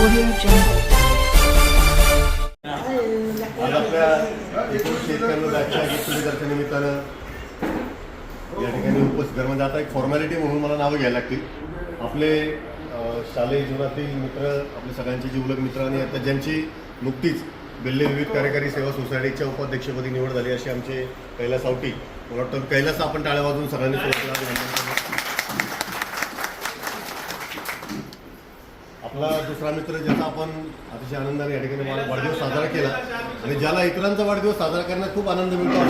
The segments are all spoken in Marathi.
आज आपल्या शेतकऱ्यांना बॅचच्या गेट निमित्तानं या ठिकाणी उपस्थित म्हणजे आता एक फॉर्मॅलिटी म्हणून मला नावं घ्यायला लागतील आपले शालेय जीवनातील मित्र आपले सगळ्यांचे जीवलग मित्र आणि आता ज्यांची नुकतीच बेल्ले विविध कार्यकारी सेवा सोसायटीच्या उपाध्यक्षपदी निवड झाली अशी आमचे कैलास आवटी मला वाटतं कैलास आपण टाळ्या वाजून सगळ्यांनी सुरुवातीला अभिनंदन करूया. आपला दुसरा मित्र ज्याचा आपण अतिशय आनंदाने या ठिकाणी वाढदिवस साजरा केला. आणि ज्याला इतरांचा वाढदिवस साजरा करण्यात खूप आनंद मिळतो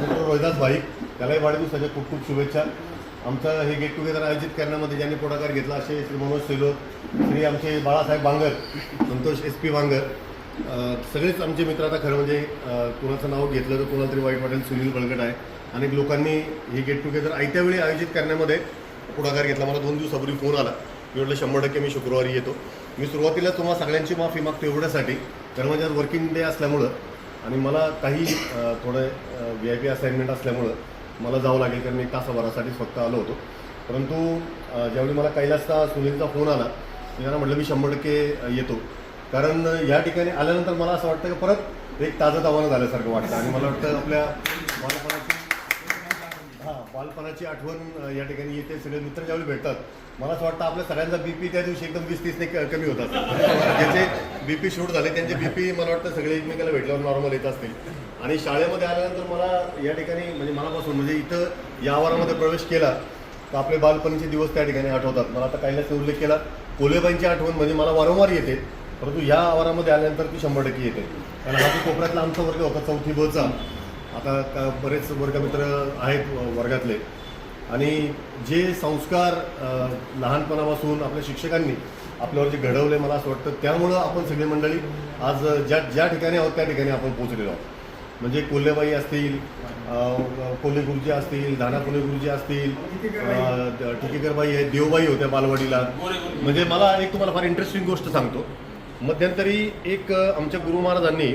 मित्र रोहिदास भाई त्यालाही वाढदिवसाच्या खूप खूप शुभेच्छा. आमचं हे गेट टुगेदर आयोजित करण्यामध्ये ज्यांनी पुढाकार घेतला असे श्री मनोज सेलोत श्री आमचे बाळासाहेब बांगर संतोष एस पी बांगर सगळेच आमचे मित्र आता खरं म्हणजे कुणाचं नाव घेतलं तर कुणाला तरी वाईट वाटेल सुनील बळगट आहे. अनेक लोकांनी हे गेट टुगेदर आयत्या वेळी आयोजित करण्यामध्ये पुढाकार घेतला. मला दोन दिवसापूर्वी फोन आला. मी म्हटलं शंभर टक्के मी शुक्रवारी येतो. मी सुरुवातीला तुम्हाला सगळ्यांची माफी मागतो एवढ्यासाठी. कारण माझ्यात वर्किंग डे असल्यामुळं आणि मला काही थोडं व्ही आय पी असाइनमेंट असल्यामुळं मला जावं लागेल कारण मी एक तासाभरासाठीच फक्त आलो होतो. परंतु ज्यावेळी मला कैलासचा सुनीलचा फोन आला मी त्यांना म्हटलं मी शंभर टक्के येतो. कारण या ठिकाणी आल्यानंतर मला असं वाटतं की परत एक ताजं तवानं झाल्यासारखं वाटतं आणि मला वाटतं आपल्या बालपणाची बालपणाची आठवण या ठिकाणी येते. सगळे मित्र ज्यावेळी भेटतात मला असं वाटतं आपल्या सगळ्यांचा बीपी त्या दिवशी एकदम वीस तीसने कमी होतात. ज्याचे बीपी शूट झाले त्यांचे बीपी मला वाटतं सगळे एकमेकाला भेटल्यावर नॉर्मल येत असतील. आणि शाळेमध्ये आल्यानंतर मला या ठिकाणी म्हणजे मनापासून म्हणजे इथं या आवारामध्ये प्रवेश केला तर आपले बालपणीचे दिवस त्या ठिकाणी आठवतात. मला आता काहीलाच उल्लेख केला. कोलेबाईंची आठवण म्हणजे मला वारंवार येते परंतु या आवारामध्ये आल्यानंतर ती शंभर टक्के येते. कारण हा जो कोपऱ्यातला आमचा वर्ग होता चौथी बचा आता का बरेच वर्गमित्र आहेत वर्गातले. आणि जे संस्कार लहानपणापासून आपल्या शिक्षकांनी आपल्यावर जे घडवले मला असं वाटतं त्यामुळं आपण सगळी मंडळी आज ज्या ज्या ठिकाणी आहोत त्या ठिकाणी आपण पोहोचलेलो आहोत. म्हणजे कोल्हेबाई असतील कोल्हे गुरुजी असतील धाना कोल्हे गुरुजी असतील अ, टिकेकरबाई आहेत देवबाई होत्या बालवाडीला. म्हणजे मला एक तुम्हाला फार इंटरेस्टिंग गोष्ट सांगतो. मध्यंतरी एक आमच्या गुरु महाराजांनी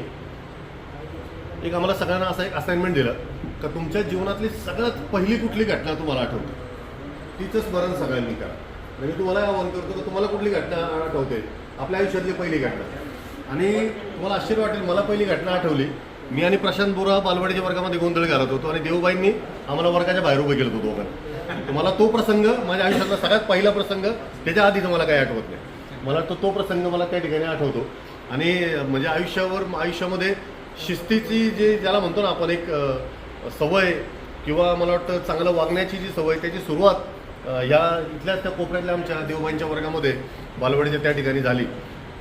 एक आम्हाला सगळ्यांना असं एक असाइनमेंट दिलं का तुमच्या जीवनातली सगळ्यात पहिली कुठली घटना तुम्हाला आठवते? तिचं स्मरण सगळ्यांनी करा. म्हणजे तुम्हाला आवाहन करतो का तुम्हाला कुठली घटना आठवते? आपल्या आयुष्यातली पहिली घटना. आणि तुम्हाला आश्चर्य वाटेल मला पहिली घटना आठवली. मी आणि प्रशांत बोरा बालवाडीच्या वर्गामध्ये गोंधळ घालत होतो आणि देवबाईंनी आम्हाला वर्गाच्या बाहेर उभे केलं होतो दोघांना. तर मला तो प्रसंग माझ्या आयुष्यातला सगळ्यात पहिला प्रसंग त्याच्या आधीच मला काही आठवत नाही. मला तो तो प्रसंग मला त्या ठिकाणी आठवतो. आणि म्हणजे आयुष्यावर आयुष्यामध्ये शिस्तीची जी ज्याला म्हणतो ना आपण एक सवय किंवा मला वाटतं चांगलं वागण्याची जी सवय त्याची सुरुवात ह्या इथल्या त्या कोपऱ्यातल्या आमच्या देवबाईंच्या वर्गामध्ये बालवाडीच्या त्या ठिकाणी झाली.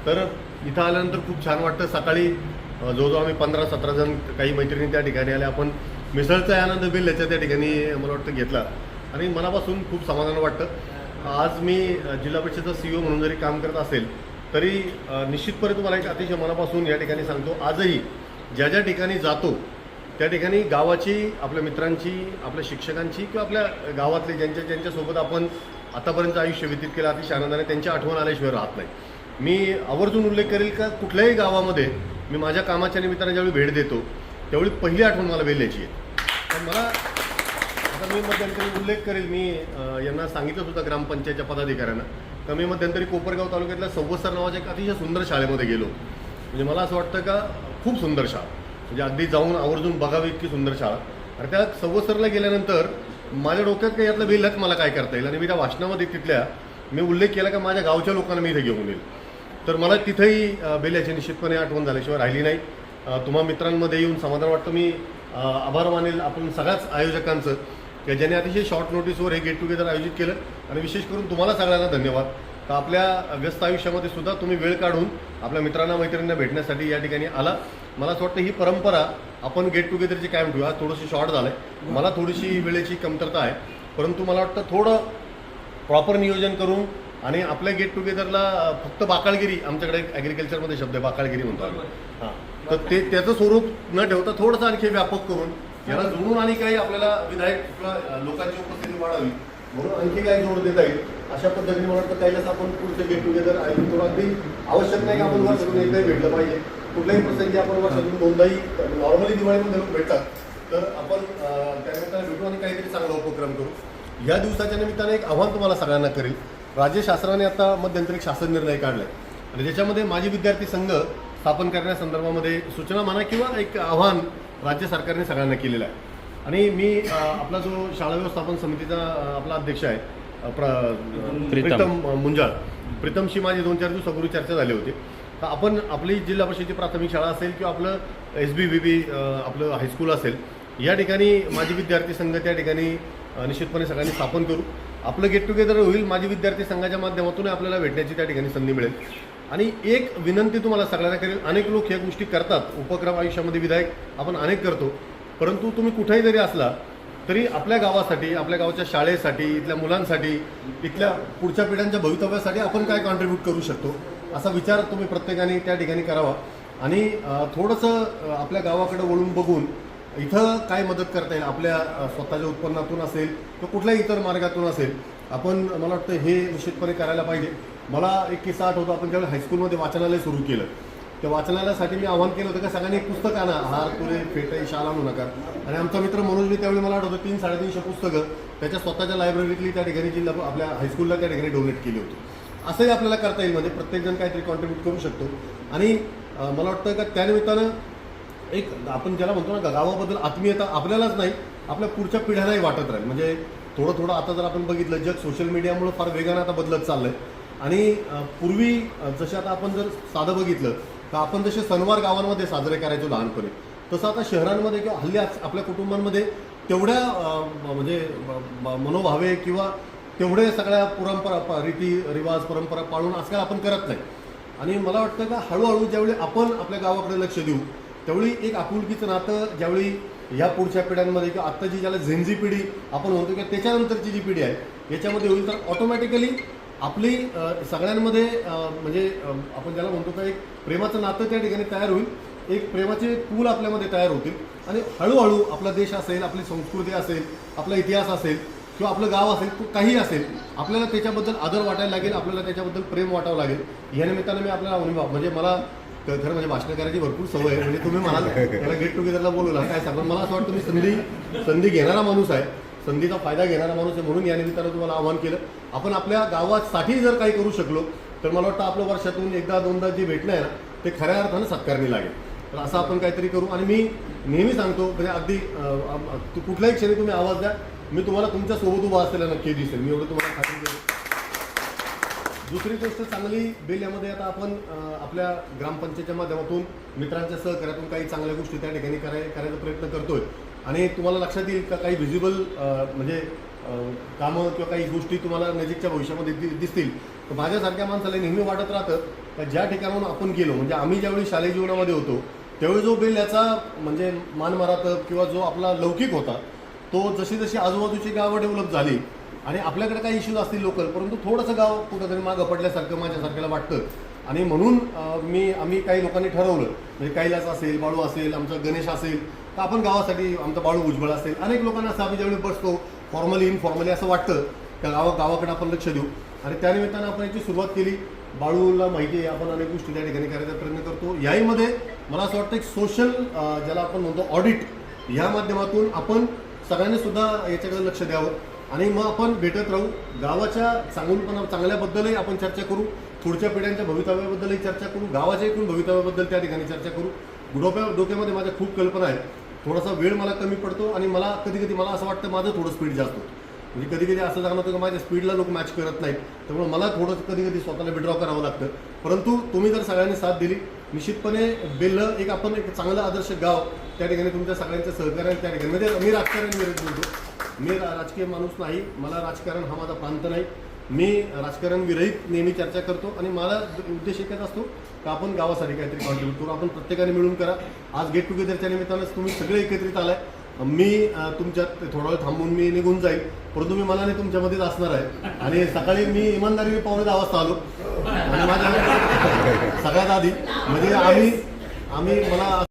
तर इथं आल्यानंतर खूप छान वाटतं. सकाळी अ, जवळजवळ आम्ही पंधरा सतरा जण काही मैत्रिणी त्या ठिकाणी आल्या. आपण मिसळचा आनंद बिल याच्या त्या ठिकाणी मला वाटतं घेतला. आणि मनापासून खूप समाधान वाटतं. आज मी जिल्हा परिषदेचा सी ओ म्हणून जरी काम करत असेल तरी निश्चितपणे तुम्हाला एक अतिशय मनापासून या ठिकाणी सांगतो. आजही ज्या ज्या ठिकाणी जातो त्या ठिकाणी गावाची आपल्या मित्रांची आपल्या शिक्षकांची किंवा आपल्या गावातले ज्यांच्या ज्यांच्यासोबत आपण आतापर्यंत आयुष्य व्यतीत केलं अतिशय आनंदाने त्यांची आठवण आल्याशिवाय राहत नाही. मी आवर्जून उल्लेख करेल का कुठल्याही गावामध्ये मी माझ्या कामाच्या निमित्ताने ज्यावेळी भेट देतो त्यावेळी पहिली आठवण मला वेल्याची आहे तर मला आता मी मध्यंतरी उल्लेख करेल मी यांना सांगितलं सुद्धा ग्रामपंचायतच्या पदाधिकाऱ्यांना तर मी मध्यंतरी कोपरगाव तालुक्यातल्या सव्वसर नावाच्या एक अतिशय सुंदर शाळेमध्ये गेलो. म्हणजे मला असं वाटतं का खूप सुंदर शाळा. म्हणजे अगदी जाऊन आवर्जून बघावी इतकी सुंदर शाळा. आणि त्या सवसरला गेल्यानंतर माझ्या डोक्यात काही यातलं बेलच मला काय करता येईल? आणि मी त्या वाचनामध्ये तिथल्या मी उल्लेख केला का माझ्या गावच्या लोकांना मी इथे घेऊन येईल. तर मला तिथेही अ, बेल्याची निश्चितपणे आठवण झाल्याशिवाय राहिली नाही. तुम्हा मित्रांमध्ये येऊन समाधान वाटतं. मी आभार मानेल आपण सगळ्याच आयोजकांचं की ज्याने अतिशय शॉर्ट नोटीसवर हे गेट टुगेदर आयोजित केलं. आणि विशेष करून तुम्हाला सगळ्यांना धन्यवाद. तर आपल्या व्यस्त आयुष्यामध्ये सुद्धा तुम्ही वेळ काढून आपल्या मित्रांना मैत्रिणींना भेटण्यासाठी या ठिकाणी आला. मला असं वाटतं ही परंपरा आपण गेट टुगेदरची कायम ठेवूया आज थोडंसं शॉर्ट झालं आहे मला थोडीशी वेळेची कमतरता आहे. परंतु मला वाटतं थोडं प्रॉपर नियोजन करून आणि आपल्या गेट टुगेदरला फक्त बाकाळगिरी आमच्याकडे ॲग्रिकल्चरमध्ये शब्द आहे बाकाळगिरी म्हणतो आम्ही. हां. तर ते त्याचं स्वरूप न ठेवता थोडंसं आणखी व्यापक करून याला जोडून आणि काही आपल्याला विधायक लोकांची उपस्थिती वाढावी म्हणून आणखी काही जोड देता येईल. अशा पद्धतीने मला वाटतं त्यावेळेस आपण पुढचं गेट टुगेदर आयोजित करू. अगदी आवश्यक नाही की आपण वर्षातून एकदाही भेटलं पाहिजे. कुठल्याही प्रसंगी आपण वर्षातून दोनदाही नॉर्मली दिवाळीमध्ये लोक भेटतात. तर आपण त्यानिमित्ताने भेटू आणि काहीतरी चांगला उपक्रम करू. या दिवसाच्या निमित्ताने एक आव्हान तुम्हाला सगळ्यांना करेल. राज्य शासनाने आता मध्यंतरी एक शासन निर्णय काढलाय. आणि ज्याच्यामध्ये माजी विद्यार्थी संघ स्थापन करण्यासंदर्भामध्ये सूचना म्हणा किंवा एक आव्हान राज्य सरकारने सगळ्यांना केलेलं आहे. आणि मी आपला जो शाळा व्यवस्थापन समितीचा आपला अध्यक्ष आहे प्र प्रीतम. मुंजाळ. प्रीतमशी माझी दोन चार दिवसापूर्वी चर्चा झाली होती. तर आपण आपली जिल्हा परिषदेची प्राथमिक शाळा असेल किंवा आपलं एस बी व्ही बी आपलं हायस्कूल असेल या ठिकाणी माझी विद्यार्थी संघ त्या ठिकाणी निश्चितपणे सगळ्यांनी स्थापन करू. आपलं गेट टुगेदर होईल माझी विद्यार्थी संघाच्या माध्यमातून आपल्याला भेटण्याची त्या ठिकाणी संधी मिळेल. आणि एक विनंती तुम्हाला सगळ्यांना करेल अनेक लोक ह्या गोष्टी करतात. उपक्रम आयुष्यामध्ये विधायक आपण अनेक करतो. परंतु तुम्ही कुठेही जरी असला तरी आपल्या गावासाठी आपल्या गावाच्या शाळेसाठी इथल्या मुलांसाठी इथल्या पुढच्या पिढ्यांच्या भवितव्यासाठी आपण काय कॉन्ट्रीब्यूट करू शकतो? असा विचार तुम्ही प्रत्येकाने त्या ठिकाणी करावा. आणि थोडंसं आपल्या गावाकडे वळून बघून इथं काय मदत करता येईल? आपल्या स्वतःच्या उत्पन्नातून असेल किंवा कुठल्याही इतर मार्गातून असेल आपण मला वाटतं हे निश्चितपणे करायला पाहिजे. मला एक किस्सा आठवतो. आपण ज्यावेळी हायस्कूलमध्ये वाचनालय सुरू केलं त्या वाचनालयासाठी मी आवाहन केलं होतं का सगळ्यांनी एक पुस्तक आणा. हार तुरे फेटे शाल आणू नका. आणि आमचा मित्र मनोजने त्यावेळी मला आठवतं तीन साडेतीनशे पुस्तकं त्याच्या स्वतःच्या लायब्ररीतली त्या ठिकाणी जिल्हा आपल्या हायस्कूलला त्या ठिकाणी डोनेट केली होती. असंही आपल्याला करता येईल. म्हणजे प्रत्येकजण काहीतरी कॉन्ट्रीब्यूट करू शकतो. आणि मला वाटतं का त्यानिमित्तानं एक आपण ज्याला म्हणतो ना गावाबद्दल आत्मीयता आपल्यालाच नाही आपल्या पुढच्या पिढ्यांनाही वाटत राहील. म्हणजे थोडं थोडं आता जर आपण बघितलं जग सोशल मीडियामुळे फार वेगानं आता बदलत चाललं आहे आणि पूर्वी जसे आता आपण जर साधं बघितलं तर आपण जसे सणवार गावांमध्ये साजरे करायचो लहानपणी तसं आता शहरांमध्ये किंवा हल्ली आपल्या कुटुंबांमध्ये तेवढ्या म्हणजे मनोभावे किंवा तेवढे सगळ्या परंपरा रीती रिवाज परंपरा पाळून आजकाल आपण करत नाही. आणि मला वाटतं का हळूहळू ज्यावेळी आपण आपल्या गावाकडे लक्ष देऊ त्यावेळी एक आपुलकीचं नातं ज्यावेळी ह्या पुढच्या पिढ्यांमध्ये किंवा आत्ताची ज्याला झेंझी पिढी आपण म्हणतो किंवा त्याच्यानंतरची जी पिढी आहे याच्यामध्ये होईल तर ऑटोमॅटिकली आपली सगळ्यांमध्ये म्हणजे आपण ज्याला म्हणतो का एक प्रेमाचं नातं त्या ठिकाणी तयार होईल. एक प्रेमाचे पूल आपल्यामध्ये तयार होतील. आणि हळूहळू आपला देश असेल आपली संस्कृती असेल आपला इतिहास असेल किंवा आपलं गाव असेल तो काही असेल आपल्याला त्याच्याबद्दल आदर वाटायला लागेल आपल्याला त्याच्याबद्दल प्रेम वाटावं लागेल. या निमित्तानं मी आपल्याला अनुभव म्हणजे मला खरं म्हणजे भाषण करायची भरपूर सवय आहे. म्हणजे तुम्ही म्हणाल त्याला गेट टुगेदरला बोलवला काय सांगा मला असं वाटतं मी संधी संधी घेणारा माणूस आहे. संधीचा फायदा घेणारा माणूस आहे म्हणून या निमित्तानं तुम्हाला आवाहन केलं. आपण आपल्या गावासाठी जर काही करू शकलो तर मला वाटतं आपलं वर्षातून एकदा दोनदा जे भेटणं आहे ना ते खऱ्या अर्थानं सत्कारणी लागेल. तर असं आपण काहीतरी करू. आणि मी नेहमी सांगतो म्हणजे अगदी तू कुठल्याही क्षणी तुम्ही आवाज द्या. मी तुम्हाला तुमच्यासोबत उभा असलेला नक्की दिसेल. मी एवढं तुम्हाला खात्री देतो. दुसरी गोष्ट चांगली बिल यामध्ये आता आपण आपल्या ग्रामपंचायतच्या माध्यमातून मित्रांच्या सहकार्यातून काही चांगल्या गोष्टी त्या ठिकाणी कराय करायचा प्रयत्न करतोय. आणि तुम्हाला लक्षात येईल का काही व्हिजिबल म्हणजे कामं किंवा काही गोष्टी तुम्हाला नजीकच्या भविष्यामध्ये दिसतील. तर माझ्यासारख्या माणसाला नेहमी वाटत राहतं का ज्या ठिकाणाहून आपण गेलो म्हणजे आम्ही ज्यावेळी शालेय जीवनामध्ये होतो त्यावेळी जो बेल याचा म्हणजे मान मारातब किंवा जो आपला लौकिक होता तो जशी जशी आजूबाजूची गावं डेव्हलप झाली आणि आपल्याकडे काही इश्यूज असतील लोकल परंतु थोडंसं गाव कुठंतरी मागं पडल्यासारखं माझ्यासारख्याला वाटतं. आणि म्हणून मी आम्ही काही लोकांनी ठरवलं म्हणजे कैलास असेल बाळू असेल आमचा गणेश असेल तर आपण गावासाठी आमचा बाळू भुजबळ असेल. अनेक लोकांना असं आम्ही ज्यावेळी बसतो फॉर्मली इनफॉर्मली असं वाटतं त्या गावा गावाकडे आपण लक्ष देऊ. आणि त्यानिमित्तानं आपण याची सुरुवात केली. बाळूला माहिती आहे आपण अनेक गोष्टी त्या ठिकाणी करायचा प्रयत्न करतो. याहीमध्ये मला असं वाटतं एक सोशल ज्याला आपण म्हणतो ऑडिट या माध्यमातून आपण सगळ्यांनी सुद्धा याच्याकडे लक्ष द्यावं. आणि मग आपण भेटत राहू. गावाच्या चांगलपणा चांगल्याबद्दलही आपण चर्चा करू. पुढच्या पिढ्यांच्या भवितव्याबद्दलही चर्चा करू. गावाच्या एकूण भवितव्याबद्दल त्या ठिकाणी चर्चा करू. डोक्या डोक्यामध्ये माझ्या खूप कल्पना आहेत. थोडासा वेळ मला कमी पडतो आणि मला कधी कधी मला असं वाटतं माझं थोडं स्पीड जास्त होतं. म्हणजे कधी कधी असं जाणवतं की माझ्या स्पीडला लोक मॅच करत नाहीत. त्यामुळे मला थोडं कधी कधी स्वतःला विड्रॉ करावं लागतं. परंतु तुम्ही जर सगळ्यांनी साथ दिली निश्चितपणे बेल्ल एक आपण एक चांगलं आदर्श गाव त्या ठिकाणी तुमच्या सगळ्यांच्या सहकार्याने त्या ठिकाणी म्हणजे मी राजकारण विरोध बोलतो मी राजकीय माणूस नाही. मला राजकारण हा माझा प्रांत नाही. मी राजकारण विरहित नेहमी चर्चा करतो आणि मला उद्देश एकच असतो का आपण गावासाठी काहीतरी कॉन्ट्रीब्यूट करू? आपण प्रत्येकाने मिळून करा. आज गेट टुगेदरच्या निमित्तानंच तुम्ही सगळे एकत्रित आलाय. मी तुमच्यात थोडा वेळ थांबून मी निघून जाईल. परंतु मी मनाने तुमच्यामध्येच असणार आहे. आणि सकाळी मी इमानदारीने पावणे दहा वाजता आलो. आणि माझ्या सगळ्यात आधी म्हणजे आम्ही आम्ही मला